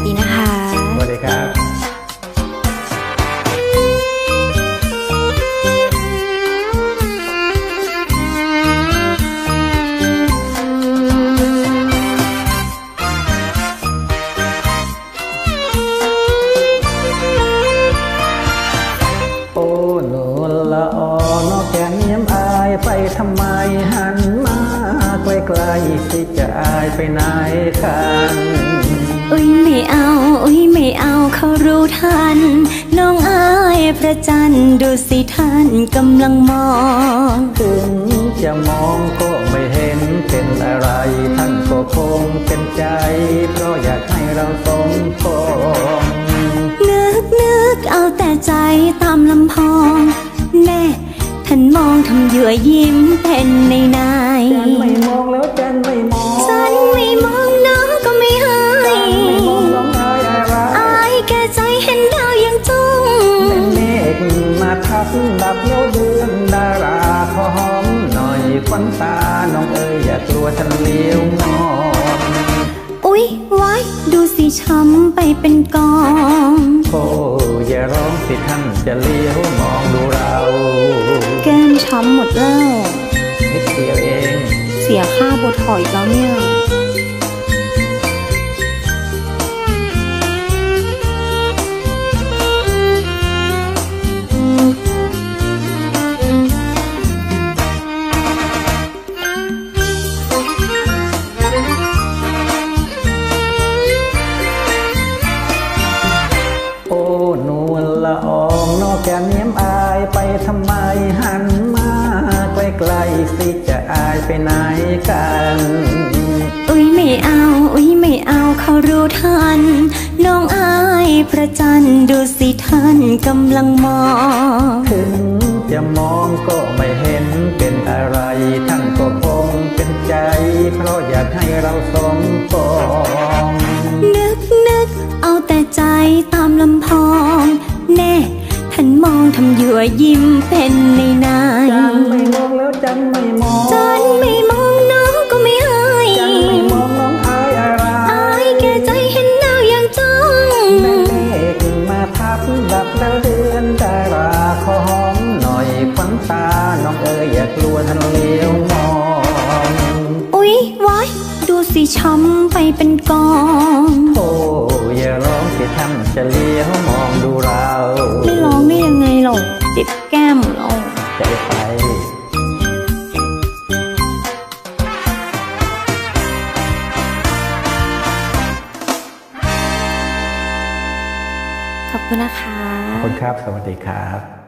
วัสดีนะคะ สวัสดีครับโอ้หนูละออนอกแก้มเยี่ยมอายไปทำไมหันมาใกล้ๆสิจะอายไปไหนกัน อุ้ยไม่เอาอุ้ ยไม่เอาเขารู้ทัน น้องอายพระจันทร์ดูสิท่านกำลังมอง ถึงจะมองก็ไม่เห็นเป็นอะไร ท่านก็คงเป็นใจ เพราะอยากให้เราสมปองนึกนึกเอาแต่ใจตามลำพองแน่ท่านมองทำเหยื่อยิ้มเป็นในนายจันไม่มองแล้วจันไม่ ดับเลี้ยวเดือนดาราขอหอมหน่อยควันตาน้องเอ๋ยอย่ากลัวฉันเลี้ยวมองอุ๊ยไว้ดูสิช้ำไปเป็นกองโอ้อย่าร้องสิท่านจะเลี้ยวมองดูเรา แก้มช้ำหมดแล้วนิดเดียวเอง เสียค่าโบถอยแล้วเนี่ย กล้ๆสิจะอายไปไหนกัน อุ๊ยไม่เอา อุ๊ยไม่เอาเขารู้ทัน น้องอายพระจันทร์ดูสิท่านกำลังมอง ถึงจะมองก็ไม่เห็นเป็นอะไร ท่านก็คงเป็นใจ เพราะอยากให้เราสมปองนึกนึกเอาแต่ใจตามลำพอง แน่ท่านมองทำเหยื่อยิ้มเป็นใน จันไม่มองจันไม่มองน้องก็ไม่ให้จันไม่มองน้องอายอะไรอายแก่ใจเห็นดาวยังจ้องแม่เมฆมาทับดับแล้วเดือนดาราขอหอมหน่อยควันตาน้องเอ๋ยอย่ากลัวท่านเลี้ยวมองอุ๊ยไว้ดูสิช้ำไปเป็นกองโอ้อย่าร้องสิท่านจะเลี้ยวมองดู ขอบคุณนะคะ ขอบคุณครับ สวัสดีครับ